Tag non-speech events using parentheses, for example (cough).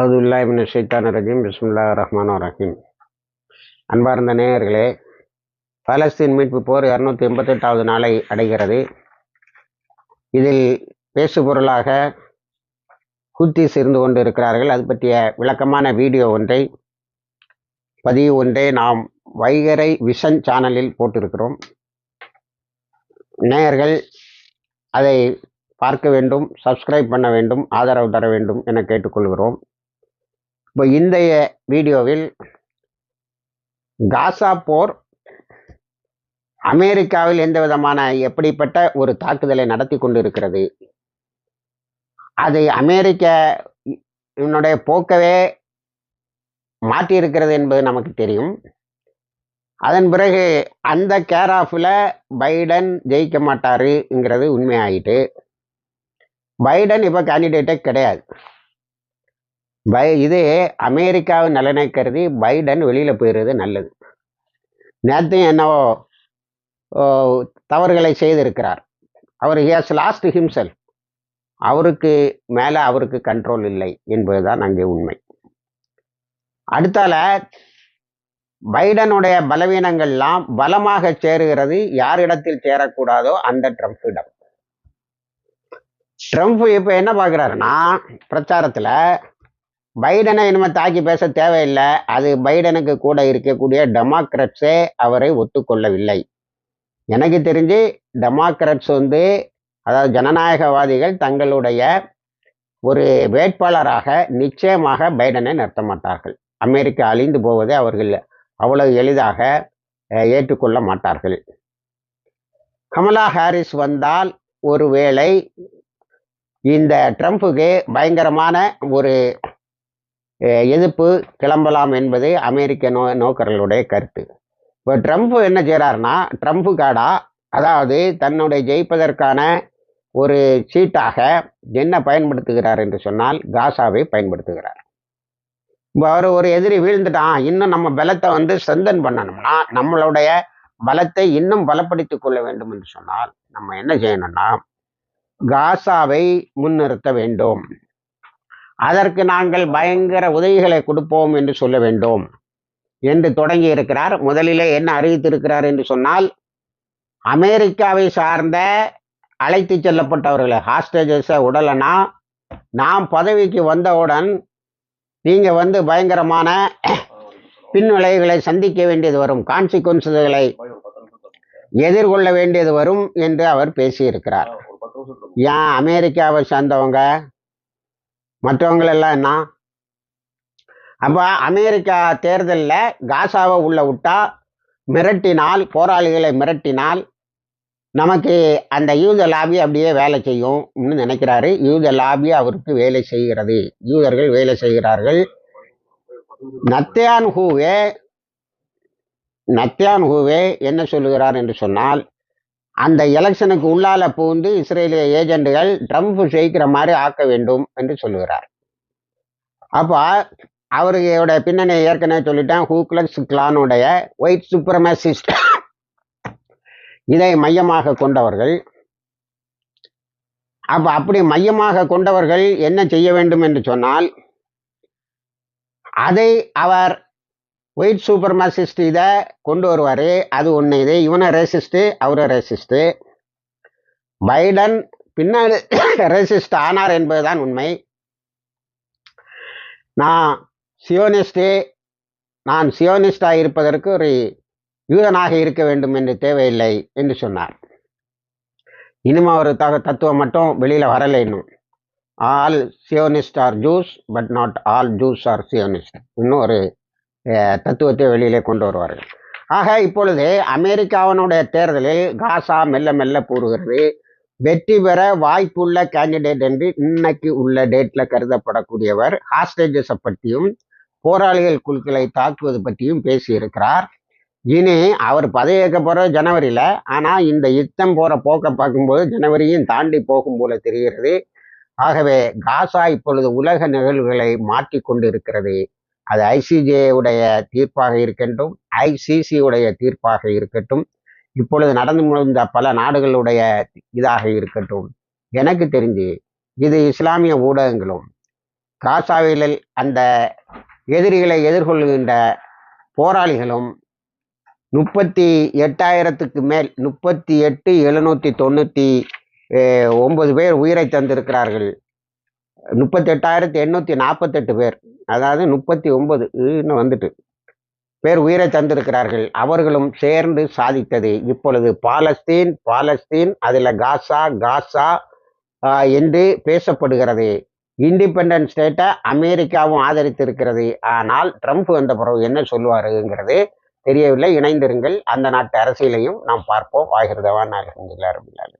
அதுல்லாமின் ஷைத்தான் ரஜீம் பிஸ்முல்லா ரஹ்மான் ரஹீம். அன்பார்ந்த நேயர்களே பாலஸ்தீன் மீட்பு போர் இரநூத்தி எண்பத்தெட்டாவது நாளை அடைகிறது. இதில் பேசுபொருளாக குத்தி ஹூத்திஸ் இருந்து கொண்டு இருக்கிறார்கள் அது பற்றிய விளக்கமான வீடியோ ஒன்றை பதிவு ஒன்றை நாம் வைகரை விஷன் சேனலில் போட்டிருக்கிறோம். நேயர்கள் அதை பார்க்க வேண்டும் சப்ஸ்கிரைப் பண்ண வேண்டும் ஆதரவு தர வேண்டும் என கேட்டுக்கொள்கிறோம். இப்போ இன்றைய வீடியோவில் காசா போர் அமெரிக்காவில் எந்த விதமான எப்படிப்பட்ட ஒரு தாக்குதலை நடத்தி கொண்டிருக்கிறது? அதை அமெரிக்க என்னுடைய போக்கவே மாற்றியிருக்கிறது என்பது நமக்கு தெரியும். அதன் பிறகு அந்த கேர் ஆஃபில் பைடன் ஜெயிக்க மாட்டாருங்கிறது உண்மையாயிட்டு. பைடன் இப்போ கேண்டிடேட்டே கிடையாது. பை இது அமெரிக்காவின் நலனை கருதி பைடன் வெளியில் போயிடுறது நல்லது. நேற்றையும் என்னவோ தவறுகளை செய்திருக்கிறார். அவர் ஹியாஸ் லாஸ்ட் ஹிம்செல் அவருக்கு மேலே அவருக்கு கண்ட்ரோல் இல்லை என்பதுதான் அங்கே உண்மை. அடுத்தால பைடனுடைய பலவீனங்கள்லாம் பலமாக சேருகிறது யாரிடத்தில் சேரக்கூடாதோ அந்த ட்ரம்ப்பிடம். ட்ரம்ப் இப்போ என்ன பார்க்குறாருன்னா பிரச்சாரத்தில் பைடனை இனிமேல் தாக்கி பேச தேவையில்லை. அது பைடனுக்கு கூட இருக்கக்கூடிய டெமோக்ரட்ஸே அவரை ஒத்துக்கொள்ளவில்லை. எனக்கு தெரிஞ்சு டெமோக்ரட்ஸ் வந்து அதாவது ஜனநாயகவாதிகள் தங்களுடைய ஒரு வேட்பாளராக நிச்சயமாக பைடனை நிறுத்த மாட்டார்கள். அமெரிக்கா அழிந்து போவதை அவர்கள் அவ்வளவு எளிதாக ஏற்றுக்கொள்ள மாட்டார்கள். கமலா ஹாரிஸ் வந்தால் ஒருவேளை இந்த ட்ரம்ப்புக்கு பயங்கரமான ஒரு எதிர்ப்பு கிளம்பலாம் என்பது அமெரிக்க நோ நோக்கர்களுடைய கருத்து. இப்போ ட்ரம்ப் என்ன செய்கிறாருன்னா ட்ரம்ப்பு காடா அதாவது தன்னுடைய ஜெயிப்பதற்கான ஒரு சீட்டாக என்ன பயன்படுத்துகிறார் என்று சொன்னால் காசாவை பயன்படுத்துகிறார். இப்போ அவர் ஒரு எதிரி வீழ்ந்துட்டான் இன்னும் நம்ம பலத்தை வந்து ஸ்ட்ரென்தன் பண்ணணும்னா நம்மளுடைய பலத்தை இன்னும் பலப்படுத்தி கொள்ள வேண்டும் என்று சொன்னால் நம்ம என்ன செய்யணும்னா காசாவை முன்னிறுத்த வேண்டும். அதற்கு நாங்கள் பயங்கர உதவிகளை கொடுப்போம் என்று சொல்ல வேண்டும். என்று தொடங்கி இருக்கிறார். முதலிலே என்ன அறிவித்திருக்கிறார் என்று சொன்னால் அமெரிக்காவை சார்ந்த அழைத்து செல்லப்பட்டவர்களை ஹாஸ்டேஜஸை உடலைனா நாம் பதவிக்கு வந்தவுடன் நீங்கள் வந்து பயங்கரமான பின்விளைவுகளை சந்திக்க வேண்டியது வரும் கான்சிக்வன்சுகளை எதிர்கொள்ள வேண்டியது வரும் என்று அவர் பேசியிருக்கிறார். ஏன் அமெரிக்காவை சார்ந்தவங்க மற்றவங்களெல்லாம் என்ன? அப்போ அமெரிக்கா தேர்தலில் காசாவை உள்ள விட்டா மிரட்டினால் போராளிகளை மிரட்டினால் நமக்கு அந்த யூத லாபி அப்படியே வேலை செய்யும்னு நினைக்கிறாரு. யூத லாபி அவருக்கு வேலை செய்கிறது. யூதர்கள் வேலை செய்கிறார்கள். நத்தியான் ஹூவே நத்தியான் ஹூவே என்ன சொல்லுகிறார் என்று சொன்னால் அந்த எலெக்ஷனுக்கு உள்ளால பூந்து இஸ்ரேலிய ஏஜெண்டுகள் ட்ரம்ப் ஜெயிக்கிற மாதிரி ஆக்க வேண்டும் என்று சொல்லுகிறார். அப்போ அவருடைய பின்னணியை ஏற்கனவே சொல்லிட்டேன் ஹூக்லக்ஸ் கிளானுடைய ஒயிட் சுப்ரமசிஸ்ட் இதை மையமாக கொண்டவர்கள். அப்போ அப்படி மையமாக கொண்டவர்கள் என்ன செய்ய வேண்டும் என்று சொன்னால் அதை அவர் ஒயிட் சூப்பர்மாசிஸ்ட் இதை கொண்டு வருவார். அது ஒன்று இது இவனை ரேசிஸ்ட்டு அவரை ரேசிஸ்ட்டு பைடன் பின்னாடி ரேசிஸ்ட் (coughs) ஆனார் என்பதுதான் உண்மை. நான் சியோனிஸ்டே நான் சியோனிஸ்டாக இருப்பதற்கு ஒரு யூதனாக இருக்க வேண்டும் என்று தேவையில்லை என்று சொன்னார். இனிமே ஒரு தக தத்துவம் மட்டும் வெளியில் வரலை இன்னும். All Zionist are Jews but not all Jews are Zionist இன்னும் ஒரு தத்துவத்தை வெளியிலே கொண்டு வருவார்கள். ஆக இப்பொழுது அமெரிக்காவினுடைய தேர்தலில் காசா மெல்ல மெல்ல கூறுகிறது. வெற்றி பெற வாய்ப்புள்ள கேண்டிடேட் என்று இன்னைக்கு உள்ள டேட்டில் கருதப்படக்கூடியவர் ஹாஸ்டேஜஸை பற்றியும் போராளிகள் குழுக்களை தாக்குவது பற்றியும் பேசியிருக்கிறார். இனி அவர் பதவியேற்க போகிற ஜனவரியில் ஆனால் இந்த யுத்தம் போகிற போக்கை பார்க்கும்போது ஜனவரியும் தாண்டி போகும் போல தெரிகிறது. ஆகவே காசா இப்பொழுது உலக நிகழ்வுகளை மாற்றி கொண்டு இருக்கிறது அது ஐசிஜே உடைய தீர்ப்பாக இருக்கட்டும் ஐசிசி உடைய தீர்ப்பாக இருக்கட்டும் இப்பொழுது நடந்து முடிந்த பல நாடுகளுடைய இதாக இருக்கட்டும் எனக்கு தெரிஞ்சு இது இஸ்லாமிய ஊடகங்களும் காசாவில் அந்த எதிரிகளை எதிர்கொள்கின்ற போராளிகளும் முப்பத்தி எட்டாயிரத்துக்கு மேல் முப்பத்தி எட்டு எழுநூற்றி தொண்ணூற்றி ஒன்பது பேர் உயிரை தந்திருக்கிறார்கள். முப்பத்தி எட்டாயிரத்தி எண்ணூற்றி நாற்பத்தெட்டு பேர். அதாவது முப்பத்தி ஒன்பதுன்னு வந்துட்டு. பேர் உயிரை தந்திருக்கிறார்கள். அவர்களும் சேர்ந்து சாதித்தது. இப்பொழுது பாலஸ்தீன் பாலஸ்தீன் அதில் காசா காசா என்று பேசப்படுகிறது. இண்டிபெண்டன்ஸ் ஸ்டேட்டை அமெரிக்காவும் ஆதரித்திருக்கிறது. ஆனால் ட்ரம்ப் வந்த பிறகு என்ன சொல்லுவாருங்கிறது தெரியவில்லை. இணைந்திருங்கள். அந்த நாட்டு அரசியலையும் நாம் பார்ப்போம். வாகிருதவான் அலமதுல்லா ரபில்லாலும்